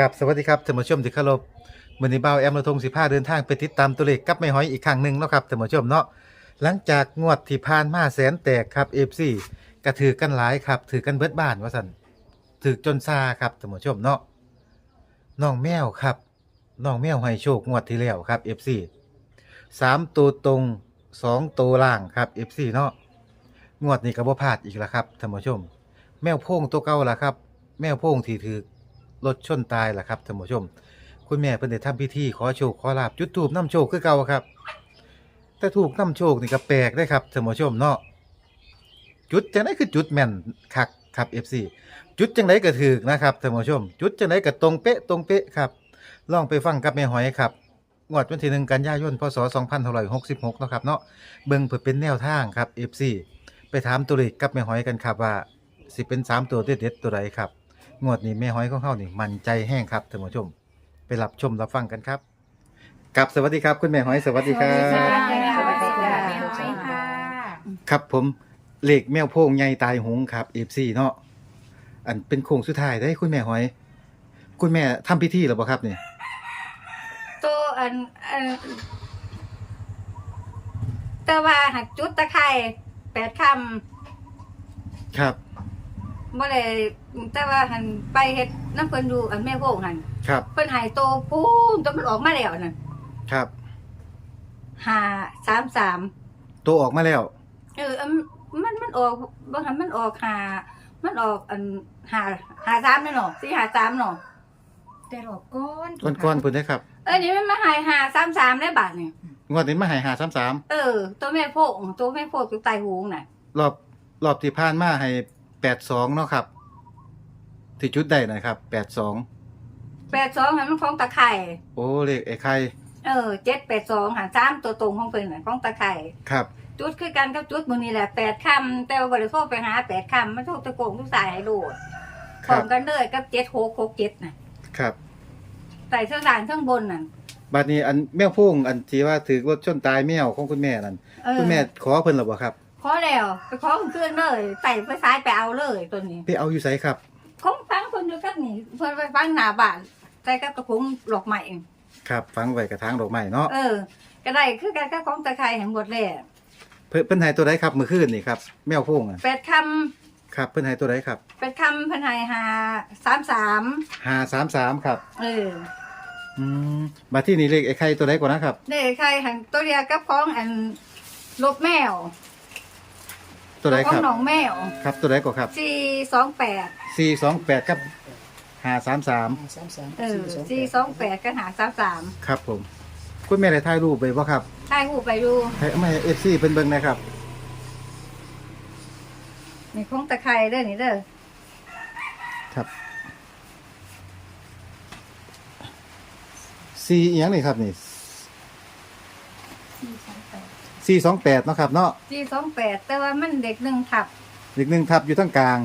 กับสวัสดีครับท่านผู้ชมที่เคารพมื้อนี้บ่าแอมระทง15เดินทางไปติดตามตัวเลขกับแม่หอยอีกครั้งหนึ่งเนาะครับท่านผู้ชมเนาะหลังจากงวดที่ผ่านมาแสนแตกครับ FC กระถือกันหลายครับ ถือกันเบิดบ้านว่าซั่นถือจนซาครับท่านผู้ชมเนาะน้องแมวครับน้องแมวให้โชคงวดที่แล้วครับ FC สามตัวตรงสองตัวล่างครับ FC เนาะงวดนี้ก็บ่พลาดอีกแล้วครับท่านผู้ชม แมวโพงตัวเก่าละครับ แมวโพงที่ถือ รถชนตายล่ะครับท่านผู้ชม คุณแม่เพิ่นได้ทำพิธีขอโชคขอลาบจุดธูปน้ำโชคคือเก่าครับ แต่ถูกน้ำโชคนี่ก็แปลกได้ครับท่านผู้ชมเนาะจุดจังไดคือจุดแม่นคักครับ FC จุดจังไดก็ถูกนะครับท่านผู้ชม จุดจังไดก็ตรงเป๊ะตรงเป๊ะครับลองไปฟังกับแม่หอยครับงวดวันที่หนึ่งกันยายนพศ2566เนาะครับเนาะเบิ่งเพื่อเป็นแนวทางครับ FC ไปถามตัวเลขกับแม่หอยกันครับว่าสิเป็นสามตัวเด็ดๆตัวใดครับ งวดนี้แม่หอยของเขานี่มันใจแห้งครับท่านผู้ชม ไปรับชมรับฟังกันครับกับสวัสดีครับคุณแม่หอยสวัสดีครัสวัสดีบค่ะสวัสดีค่ะแม่หอยค่ะ ครับผมเหลขแมวโพงใหญ่ตายหงครับเอฟซีเนาะอันเป็นโค้งสุดท้ายได้คุณแม่หอย คุณแม่ทำพิธีหรือเปล่าครับเนี่ยตัวอันอันแต่ว่าหักจุดตะไคร่แปดคำครับ บ่ได้แต่ว่าหันไปเฮ็ดน้ำเพิ่นดูอันแม่โพงหันครับเพิ่นใหายโตปูนจนมันออกมาแล้วนั่นครับ ห้าสามสามตัวออกมาแล้ว เอออันมันมันออกบางหันมันออกห้ามันออกอันห้าห้าสามแน่เนาะสี่ห้าสามเนาะแต่หลอกก้อนก้อนก้อนๆเพิ่นได้ครับเออนี่มันมาใหายห้าสามสามได้บาทนี่งวดนี้มาใหายหาสามสามเออ ตัวแม่โพงตัวแม่โพงอยู่ใต้หูน่ะรอบรอบที่ผ่านมาให้ แปดสองเนาะครับ ที่จุดได้นะครับแปดสองแปดสองหันมันของตะไคร่โอ้เลขไอ้ไข่เออเจ็ดแปดสองหันสามตัวตรงของเพิ่นน่ะของตะไคร่ครับ จุดคือกันกับจุดมือนี่แหละแปดคำแต่ว่าบริโภคไปหาแปดคำมันโทษตะโกงทุกสายให้โลดคพร้อรับมกันเลยกับเจ็ดหกหกเจ็ดน่ะครับใส่เสื้อสารข้างบนน่ะบัดนี้อันแมวโพงอันที่ว่าถือรถชนตายแมวของคุณแม่นั่นเออคุณแม่ขอเพิ่นหรือเปล่าครับ ขอแล้วไปขอเครื่องเลยใส่ไปซ้ายไปเอาเลยตัวนี้ไปเอาอยู่ไสครับของฟังคนเดียวกันนี่เพื่อนไปฟังหน้าบ้านใส่กับตะคุงหลอกใหม่ครับฟังไว้กระถางดอกไม้เนาะเออ ก็ได้คือกันกับของตะไคร่เห็นหมดเลยเพิ่นเพิ่นให้ตัวใดครับมื้อคืนนี่ครับแมวโพงอะแปดคครับ เพิ่นให้ตัวใดครับำแปดคำเพันใหายหาสามสาม533ครับ เอออืมบัดที่นี่เลขไอ้ไข่ตัวใดกว่านะครับเด็กใครหันตัวเดียวกับของอันลบแมว ตัวใดขอคงรับหนองแมวครับตัวใดกว่าครับสี่สองแปด428กับ533สามสามเออสี่สองแปดก็หาสามสามครับผม คุณแม่ได้ถ่ายรูปไว้บ่ครับถ่ายหูปไปดูให้เอามาให้ FC เพิ่นเบิ่งหนะครับ นี่ของตะไคร้เด้อนี่เด้อครับ4อีหยังนี่ครับนี่ 428เนาะครับเนาะสี่สองแปดแต่ว่ามันเด็กหนึ่งทับเด็กหนึงทับอยู่ทั้งกลาง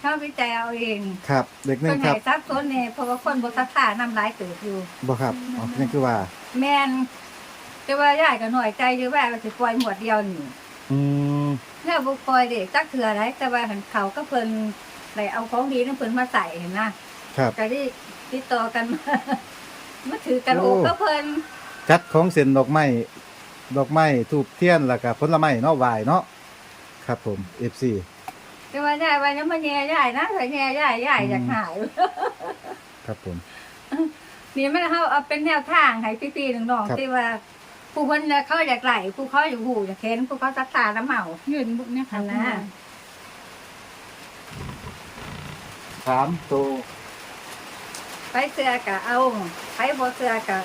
เข้าวิจัยเอาเองครับ เด็กหนึเพิ่งนทัใหาบยซับซ้อนเนี่ยเพราะว่าคนบทักษานำร้ายเกิดอยู่บ่ครับอ๋อนั่นคือว่า แมนแต่ว่ายายก็หน่อยใจอยู่ว่ามันสิปล่อยหมวดเดียวนี่อืมเนี่ยบุปล่อยเด็กจักเถื่ออะไรแต่ว่าหันเขาก็เพิ่นได้เอาของดีนั่นเพิ่นมาใส่เห็นนะครับก็ได้ติดต่อกันมามาถือกันโอ้โอ้ก็เพิ่นจัดของเส้นดอกไม้ ดอกไม้ทูบเทียนแล้วก็ผลไม้เนาะไหว้เนาะครับผม FC แต่ว่ายายว่ายังมาแย่ยายนะแต่แย่ยายยายอยากหายครับผม นี่มันเขาเอาเป็นแนวทางให้พี่ๆน้องครับ ๆที่ว่า ผู้คนน่ะเขาอยากไหลผู้เขาอยากหูอยากเห็นผู้เขาศรัทธาน้ำเหมา ยืนบุกเนี่ยค่ะอันน่ะสามตัวไปเสือกะเอาไปบ่เสือกะ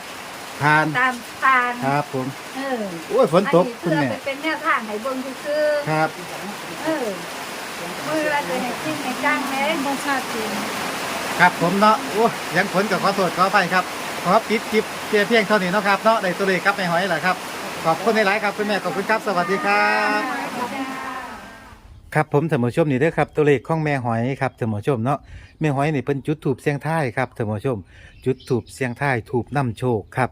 ทานตามทานครับผมเออโอ้ยฝนตกอัคุณเพื่อแม่ไปเป็นแนวทางให้เบิ่งซื่อครับๆเออมือละจะให้จริงให้จังแหน่บ่ชาติจริงครับผมเนาะโอ้ยยังผลกับขอโทษขอไปครับ ขอปิดคลิปเพียงเพียงเท่านี้เนาะครับเนาะได้ตัวเลขครับในหอยแหละครับ ขอบคุณในหลายๆครับคุณแม่ขอบคุณครับ สวัสดีครับ ครับผมเถมชมนี่เด้อครับตัวเลขของแม่หอยครับเถมชมเนาะแม่หอยนี่เป็นจุดถูบเสียงท้ายครับเถมชม จุดถูบเสียงท้ายถูบน้ำโชคครับ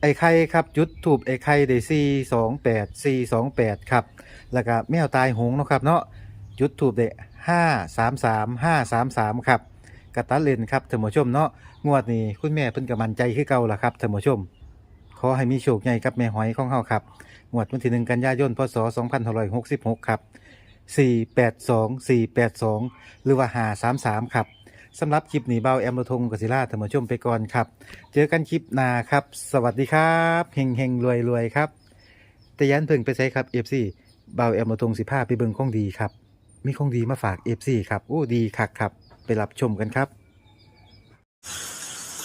ไอ้ไข่ครับจุดถูบไอ้ไข่ได้สี่สองแปดสี่สองแปดครับ แล้วก็แมวตายหงเนาะครับเนาะจุดถูบได้ห้าสามสามห้าสามสามครับกระตัดเลนครับท่านผู้ชมเนาะงวดนี้คุณแม่เพิ่นก็มั่นใจคือเก่าล่ะครับท่านผู้ชม ขอให้มีโชคใหญ่กับแม่หอยของเฮาครับงวดวันที่หนึ่งกันยายนพศ2566ครับ482 482หรือว่า533ครับ สำหรับคลิปหนีเบาแอมโลทงกศิราท่านผู้ชมไปก่อนครับ เจอกันคลิปหน้าครับ สวัสดีครับเฮงเฮงรวยรวยครับ แต่ยันเพิ่งไปใช้ครับ FC เบาแอมโลทงสิพาไปเบิ่งของดีครับ มีของดีมาฝาก FC ครับโอ้ดีคักครับไปรับชมกันครับ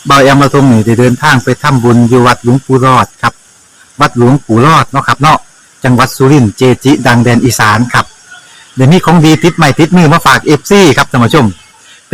เบาแอมโลทงนี่ได้เดินทางไปทำบุญอยู่วัดหลวงปู่รอดครับ วัดหลวงปู่รอดเนาะครับเนาะจังหวัดสุรินทร์เจจิ ดังแดนอีสานครับเดี๋ยวนี้ของดีติดใหม่ติดมือมาฝาก FC ครับท่านผู้ชม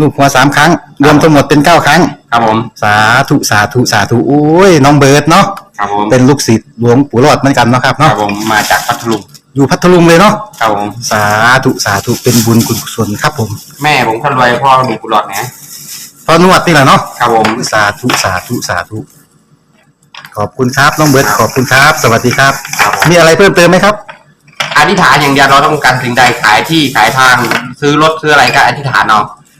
ลูกหัวสามครั้ง รวมทั้งหมดเป็นเก้าครั้ง ครับผม สาธุสาธุสาธุโอ้ยน้องเบิร์ดเนาะครับผมเป็นลูกศิษย์หลวงปู่รอดเหมือนกันเนาะครับครับเนาะผมมาจากพัทลุงอยู่พัทลุงเลยเนาะครับผมสาธุสาธุเป็นบุญคุณกุศลครับผมแม่ผมคนรวยพ่อมีกุหลาบนะพอนวดนี่แหละเนาะครับผมสาธุสาธุสาธุขอบคุณครับน้องเบิร์ดขอบคุณครับ สวัสดีครับครับผมมีอะไรเพิ่มเติมไหมครับ อธิษฐานอย่างเดียวเราต้องการสิ่งใดขายที่ขายทาง ซื้อรถซื้ออะไรก็อธิษฐานเอา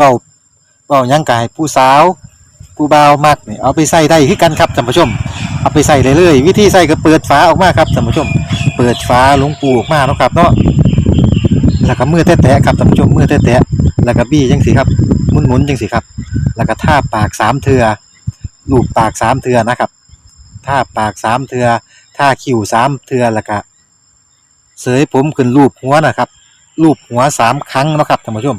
เบาเบายังกายผู้สาวผู้บ่าวมักนี่เอาไปใส่ได้คือกันครับท่านผู้ชม เอาไปใส่เลยเลยวิธีใส่ก็เปิดฝาออกมาครับท่านผู้ชม เปิดฝาหลวงปูออกมาเนาะครับเนาะแล้วก็มือแตะๆครับท่านผู้ชมมือแตะๆแล้วก็บี้จังสิครับหมุนๆจังสิครับ แล้วก็ท่าปากสามเทือลูบปากสามเทือนะครับท่าปากสามเทือท่าคิ้วสามเทือแล้วก็เสยผมขึ้นรูปหัวนะครับรูปหัวสามครั้งนะครับท่านผู้ชม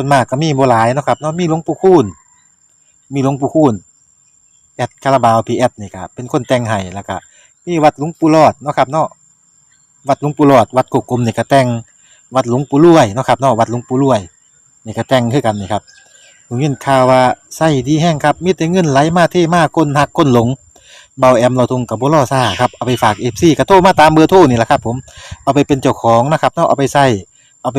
ส่วนมากก็มีบหลายเนาะครับเนาะมีหลวงปู่คูณมีหลวงปู่คูณแอดคาราบาวพีแอดนี่ครับเป็นคนแต่งให้แล้วก็มีวัดหลวงปู่รอดเนาะครับเนาะวัดหลวงปู่รอด วัดกกกลมนี่ก็แต่งวัดหลวงปู่รวยเนาะครับเนาะวัดหลวงปู่รวยนี่ก็แต่งคือกันนี่ครับผมยินข่าวว่าไส้ดีแห้งครับมีแต่เงินไหลมาเทมากคนหักคนหลงเบาแอมเราทงกับบุรอซ่าครับเอาไปฝากเอฟซีกระโทรมาตามเบอร์โทรนี่แหละครับผมเอาไปเป็นเจ้าของนะครับเนาะเอาไปใส่เอาไป